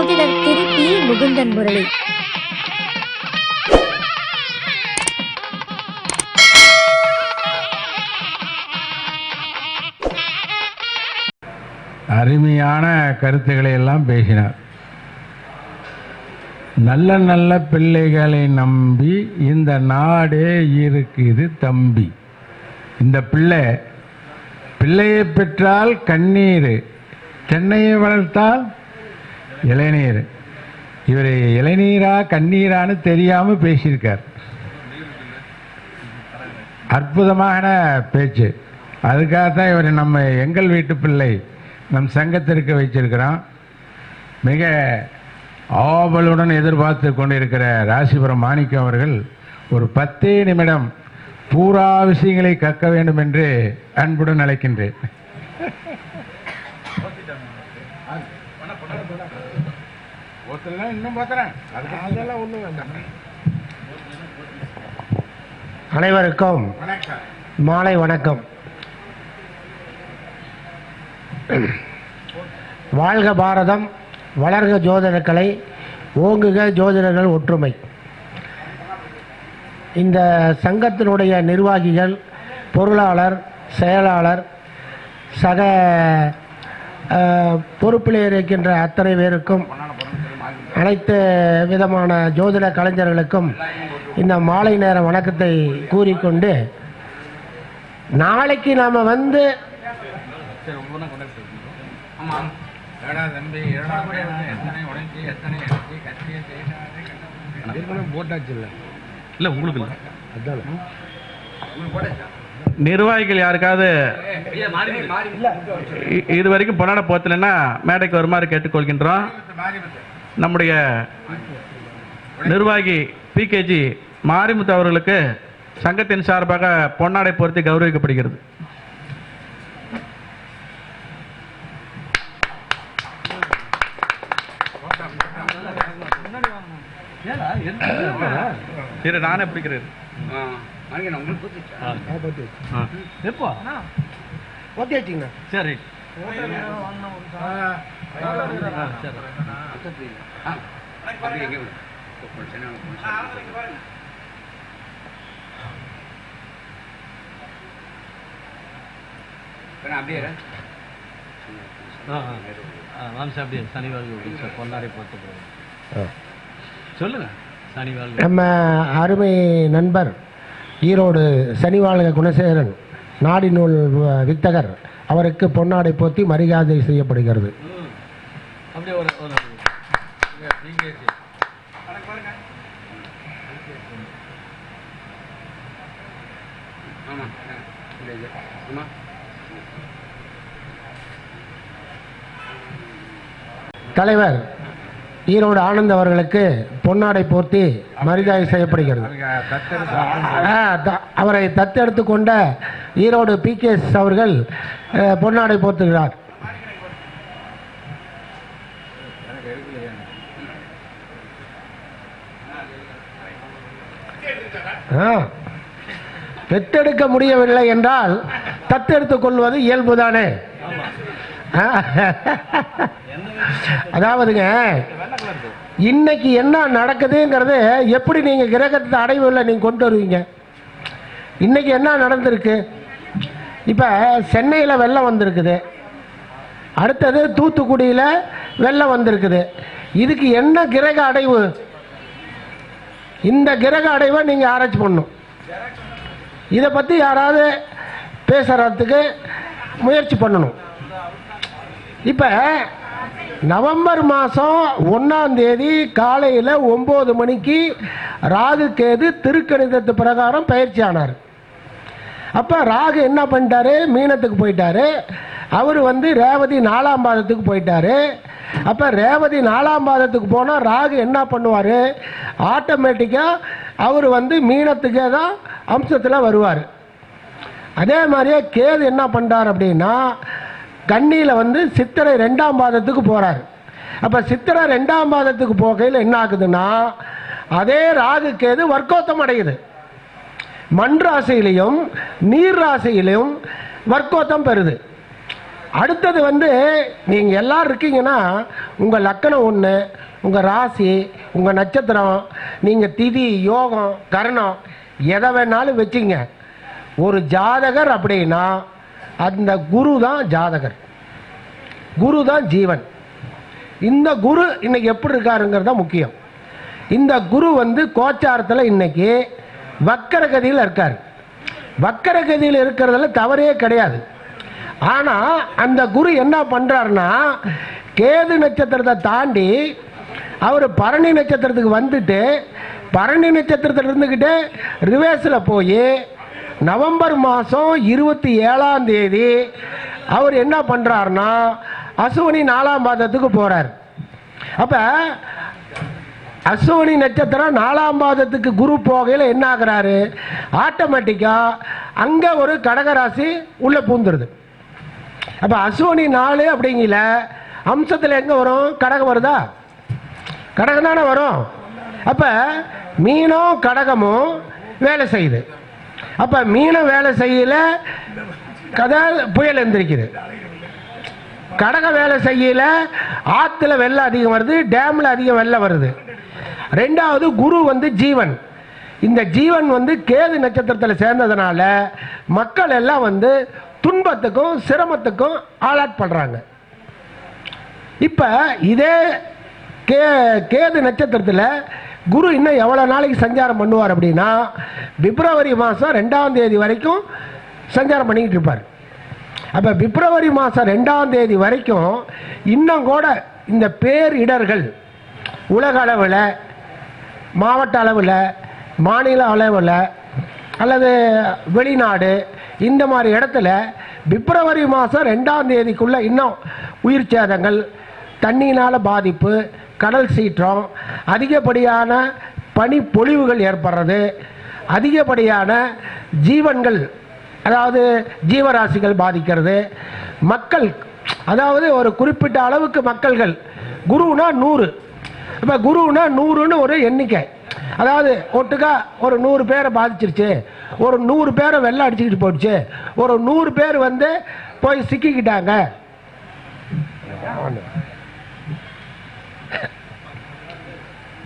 ஜோதிடர் திருப்பி முகுந்தன் முரளி. அருமையான கருத்துக்களை எல்லாம் பேசினார். நல்ல நல்ல பிள்ளைகளை நம்பி இந்த நாடே இருக்குது தம்பி. இந்த பிள்ளை பிள்ளையை பெற்றால் கண்ணீர் தென்னையை வளர்த்தால் இளநீர் இவர் இளநீரா கண்ணீரான்னு தெரியாமல் பேசியிருக்கார். அற்புதமான பேச்சு. அதுக்காக தான் இவர் நம்ம எங்கள் வீட்டு பிள்ளை நம் சங்கத்திற்கு வச்சிருக்கிறோம் மிக ஆவலுடன் எதிர்பார்த்து கொண்டிருக்கிற ராசிபுரம் மாணிக்கம் அவர்கள் ஒரு பத்தே நிமிடம் பூரா விஷயங்களை கற்க வேண்டும் என்று அன்புடன் அழைக்கின்றேன். இன்னும் அதெல்லாம் ஒன்றும் வேண்டாம். அனைவருக்கும் வணக்கம். மாலை வணக்கம். வாழ்க பாரதம் வளர்க ஜோதிடக்கலை ஓங்குக ஜோதிடர்கள் ஒற்றுமை. இந்த சங்கத்தினுடைய நிர்வாகிகள் பொருளாளர் செயலாளர் சக பொறுப்பில் இருக்கின்ற அத்தனை பேருக்கும் அனைத்து விதமான ஜோதிட கலைஞர்களுக்கும் இந்த மாலை நேர வணக்கத்தை கூறிக்கொண்டு நாளைக்கு நாம் வந்து இல்லை உங்களுக்கு நிர்வாகிகள் யாருக்காவது இது வரைக்கும் பொன்னாட போத்தலைன்னா மேடைக்கு வருமாறு கேட்டுக்கொள்கின்றோம். நம்முடைய நிர்வாகி பிகேஜி மாரிமுத்து அவர்களுக்கு சங்கத்தின் சார்பாக பொன்னாடை பொருத்தி கௌரவிக்கப்படுகிறது. இரு நானே பிடிக்கிறேன். எப்போ? ஓகே வம்சம் அப்படியே சனிவாழ்வு சொல்லுங்க நம்ம அருமை நண்பர் ஈரோடு சனிவாழ்க குணசேகரன் நாடி நூல் வித்தகர் அவருக்கு பொன்னாடை போத்தி மரியாதை செய்யப்படுகிறது. தலைவர் ஈரோடு ஆனந்த் அவர்களுக்கு பொன்னாடை போர்த்தி மரியாதை செய்யப்படுகிறது. அவரை தத்தெடுத்து கொண்ட ஈரோடு பிகேஎஸ் அவர்கள் பொன்னாடை போர்த்துகிறார். ஆ. பெத்தெடுக்க முடியவில்லை என்றால் தத்தெடுத்துக் கொள்வது இயல்புதானே? அதாவதுங்க இன்னைக்கு என்ன நடக்குதுங்கிறது எப்படி நீங்க கிரகத்தை அடைவுல நீங்க கொண்டு வருவீங்க? இன்னைக்கு என்ன நடந்திருக்கு? இப்ப சென்னையில வெள்ளம் வந்திருக்குது. அடுத்தது தூத்துக்குடியில வெள்ளம் வந்திருக்குது. இதுக்கு என்ன கிரக அடைவு? இந்த கிரக அடைவை நீங்கள் ஆராய்ச்சி பண்ணணும். இதை பற்றி யாராவது பேசுகிறதுக்கு முயற்சி பண்ணணும். இப்போ நவம்பர் மாதம் ஒன்றாம் தேதி காலையில் ஒம்பது மணிக்கு ராகு கேது திருக்கணிதத்து பிரகாரம் பயிற்சி ஆனார். அப்போ ராகு என்ன பண்ணிட்டாரு? மீனத்துக்கு போயிட்டாரு. அவர் வந்து ரேவதி நாலாம் பாதத்துக்கு போயிட்டாரு. அப்போ ரேவதி நாலாம் பாதத்துக்கு போனால் ராகு என்ன பண்ணுவார்? ஆட்டோமேட்டிக்காக அவர் வந்து மீனத்துக்கே தான் அம்சத்தில் வருவார். அதே மாதிரியே கேது என்ன பண்ணுறார் அப்படின்னா கண்ணியில் வந்து சித்திரை ரெண்டாம் பாதத்துக்கு போகிறார் அப்போ சித்திரை ரெண்டாம் பாதத்துக்கு போகையில் என்ன ஆகுதுன்னா அதே ராகு கேது வர்க்கோத்தம் அடையுது. மண் ராசியிலையும் நீர் ராசியிலையும் வர்க்கோத்தம் பெறுது. அடுத்தது வந்து நீங்கள் எல்லாரும் இருக்கீங்கன்னா உங்கள் லக்கணம் ஒன்று உங்கள் ராசி உங்கள் நட்சத்திரம் நீங்கள் திதி யோகம் கரணம் எதை வேணாலும் வச்சுங்க. ஒரு ஜாதகர் அப்படின்னா அந்த குரு தான் ஜாதகர். குரு தான் ஜீவன். இந்த குரு இன்னைக்கு எப்படி இருக்காருங்கிறது தான் முக்கியம். இந்த குரு வந்து கோச்சாரத்தில் இன்னைக்கு வக்கரகதியில் இருக்கார். வக்கரகதியில் இருக்கிறதுல தவறே கிடையாது. ஆனால் அந்த குரு என்ன பண்ணுறாருன்னா கேது நட்சத்திரத்தை தாண்டி அவர் பரணி நட்சத்திரத்துக்கு வந்துட்டு பரணி நட்சத்திரத்தில் இருந்துக்கிட்டு ரிவேர்ஸில் போய் நவம்பர் மாதம் இருபத்தி ஏழாம் தேதி அவர் என்ன பண்ணுறாருன்னா அசுவனி நாலாம் பாதத்துக்கு போகிறார் அப்போ அசுவனி நட்சத்திரம் நாலாம் பாதத்துக்கு குரு போகையில் என்ன ஆகுறாரு? ஆட்டோமேட்டிக்காக அங்கே ஒரு கடகராசி உள்ளே பூந்துருது. அப்போ அஸ்வினி நாலு அப்படிங்கல அம்சத்தில் எங்கே வரும்? கடகம் வருதா? கடகம் தானே வரும். அப்போ மீனும் கடகமும் வேலை செய்யுது. அப்போ மீனும் வேலை செய்யல கதை புயல் எந்திரிக்குது. கடக வேலை செய்யல ஆற்றுல வெள்ளம் அதிகம் வருது டேமில் அதிகம் வெள்ளம் வருது. ரெண்டாவது குரு வந்து ஜீவன். இந்த ஜீவன் வந்து கேது நட்சத்திரத்தில் சேர்ந்ததுனால மக்கள் எல்லாம் வந்து துன்பத்துக்கும் சிரமத்துக்கும் ஆளாட்படுறாங்க இப்போ இதே கே கேது நட்சத்திரத்தில் குரு இன்னும் எவ்வளோ நாளைக்கு சஞ்சாரம் பண்ணுவார் அப்படின்னா பிப்ரவரி மாதம் ரெண்டாம் தேதி வரைக்கும் சஞ்சாரம் பண்ணிக்கிட்டு இருப்பார். அப்போ பிப்ரவரி மாதம் ரெண்டாம் தேதி வரைக்கும் இன்னும் கூட இந்த பேரிடர்கள் உலக அளவில் மாவட்ட அளவில் மாநில அளவில் அல்லது வெளிநாடு இந்த மாதிரி இடத்துல பிப்ரவரி மாதம் ரெண்டாம் தேதிக்குள்ளே இன்னும் உயிர் சேதங்கள் தண்ணியினால் பாதிப்பு கடல் சீற்றம் அதிகப்படியான பனிப்பொழிவுகள் ஏற்படுறது அதிகப்படியான ஜீவன்கள் அதாவது ஜீவராசிகள் பாதிக்கிறது. மக்கள் அதாவது ஒரு குறிப்பிட்ட அளவுக்கு மக்கள்கள் குருனா நூறு. இப்போ குருனா நூறுன்னு ஒரு எண்ணிக்கை. அதாவது ஒட்டுக்கா ஒரு நூறு பேரை பாதிச்சிருச்சு ஒரு நூறு பேரை வெள்ளம் அடிச்சுக்கிட்டு போயிடுச்சு ஒரு நூறு பேர் வந்து போய் சிக்கிக்கிட்டாங்க.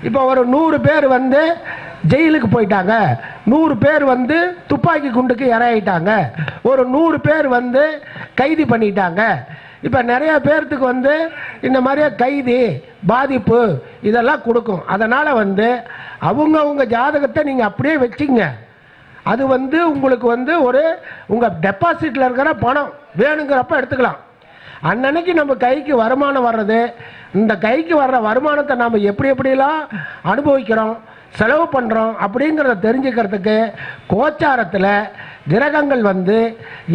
இப்போ ஒரு நூறு பேர் வந்து ஜெயிலுக்கு போயிட்டாங்க. நூறு பேர் வந்து துப்பாக்கி குண்டுக்கு இறையிட்டாங்க ஒரு நூறு பேர் வந்து கைது பண்ணிட்டாங்க. இப்போ நிறைய பேர்த்துக்கு வந்து இந்த மாதிரியே கைதி பாதிப்பு இதெல்லாம் கொடுக்கும். அதனால் வந்து அவங்கவுங்க ஜாதகத்தை நீங்கள் அப்படியே வச்சுங்க. அது வந்து உங்களுக்கு வந்து ஒரு உங்கள் டெபாசிட்டில் இருக்கிற பணம் வேணுங்கிறப்ப எடுத்துக்கலாம். அன்னன்னைக்கு நம்ம கைக்கு வருமானம் வர்றது இந்த கைக்கு வர்ற வருமானத்தை நம்ம எப்படி எப்படிலாம் அனுபவிக்கிறோம் செலவு பண்ணுறோம் அப்படிங்கிறத தெரிஞ்சுக்கிறதுக்கு கோச்சாரத்தில் கிரகங்கள் வந்து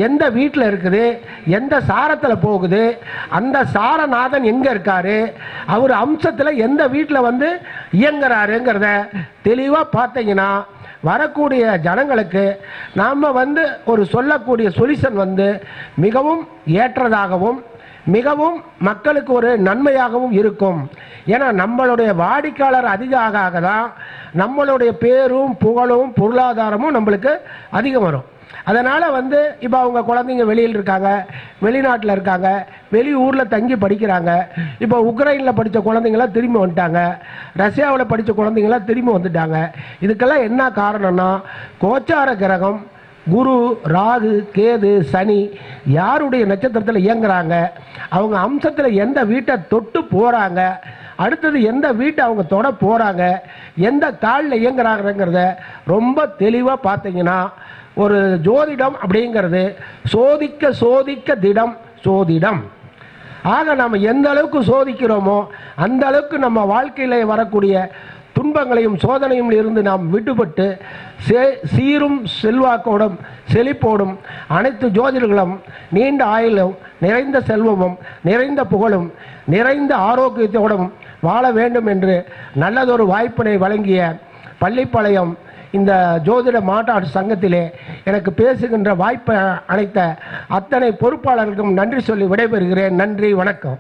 எந்த வீட்டில் இருக்குது எந்த சாரத்தில் போகுது அந்த சாரநாதன் எங்கே இருக்காரு அவர் அம்சத்தில் எந்த வீட்டில் வந்து இயங்குறாருங்கிறத தெளிவாக பார்த்தீங்கன்னா வரக்கூடிய ஜனங்களுக்கு நாம் வந்து ஒரு சொல்லக்கூடிய சொல்யூஷன் வந்து மிகவும் ஏற்றதாகவும் மிகவும் மக்களுக்கு ஒரு நன்மையாகவும் இருக்கும். ஏன்னா நம்மளுடைய வாடிக்கையாளர் அதிக ஆக ஆக தான் நம்மளுடைய பேரும் புகழும் பொருளாதாரமும் நம்மளுக்கு அதிகம் வரும். அதனால் வந்து இப்போ அவங்க குழந்தைங்க வெளியில் இருக்காங்க வெளிநாட்டில் இருக்காங்க வெளி ஊரில் தங்கி படிக்கிறாங்க இப்போ உக்ரைனில் படித்த குழந்தைங்களாம் திரும்பி வந்துட்டாங்க ரஷ்யாவில் படித்த குழந்தைங்களாம் திரும்பி வந்துட்டாங்க. இதுக்கெல்லாம் என்ன காரணம்னா கோச்சார கிரகம் குரு ராகு கேது சனி யாருடைய நட்சத்திரத்தில் இயங்குறாங்க? அவங்க அம்சத்தில் எந்த வீட்டை தொட்டு போகிறாங்க அடுத்தது எந்த வீட்டை அவங்க தொட போகிறாங்க எந்த காலில் இயங்குறாங்கிறத ரொம்ப தெளிவாக பார்த்தீங்கன்னா ஒரு ஜோதிடம் அப்படிங்கிறது சோதிக்க சோதிக்க திடம் சோதிடம். ஆக நம்ம எந்த அளவுக்கு சோதிக்கிறோமோ அந்த அளவுக்கு நம்ம வாழ்க்கையில் வரக்கூடிய துன்பங்களையும் சோதனையும் இருந்து நாம் விடுபட்டு சே சீரும் செல்வாக்கோடும் செழிப்போடும் அனைத்து ஜோதிடர்களும் நீண்ட ஆயுளும் நிறைந்த செல்வமும் நிறைந்த புகழும் நிறைந்த ஆரோக்கியத்தோடும் வாழ வேண்டும் என்று நல்லதொரு வாய்ப்பினை வழங்கிய பள்ளிப்பாளையம் இந்த ஜோதிட மாநாடு சங்கத்திலே எனக்கு பேசுகின்ற வாய்ப்பை அனைத்த அத்தனை பொறுப்பாளர்களுக்கும் நன்றி சொல்லி விடைபெறுகிறேன். நன்றி வணக்கம்.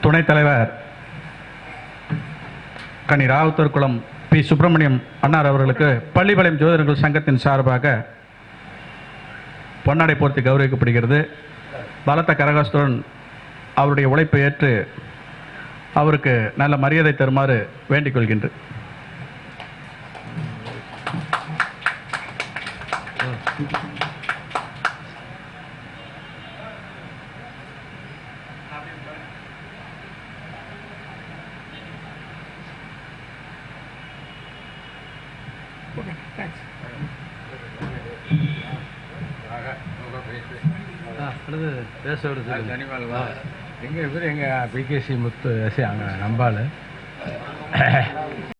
துணைத் தலைவர் கனி ராவுத்தர்குளம் பி. சுப்பிரமணியம் அன்னார் அவர்களுக்கு பள்ளிப்பாளையம் ஜோதிடர்கள் சங்கத்தின் சார்பாக பொன்னாடை போர்த்தி கௌரவிக்கப்படுகிறது. பலத்த கரகாசுடன் அவருடைய உழைப்பை ஏற்று அவருக்கு நல்ல மரியாதை தருமாறு வேண்டிக் கொள்கின்றேன். எங்க இவர்? எங்க பிகேசி முத்து அங்க நம்பாள்.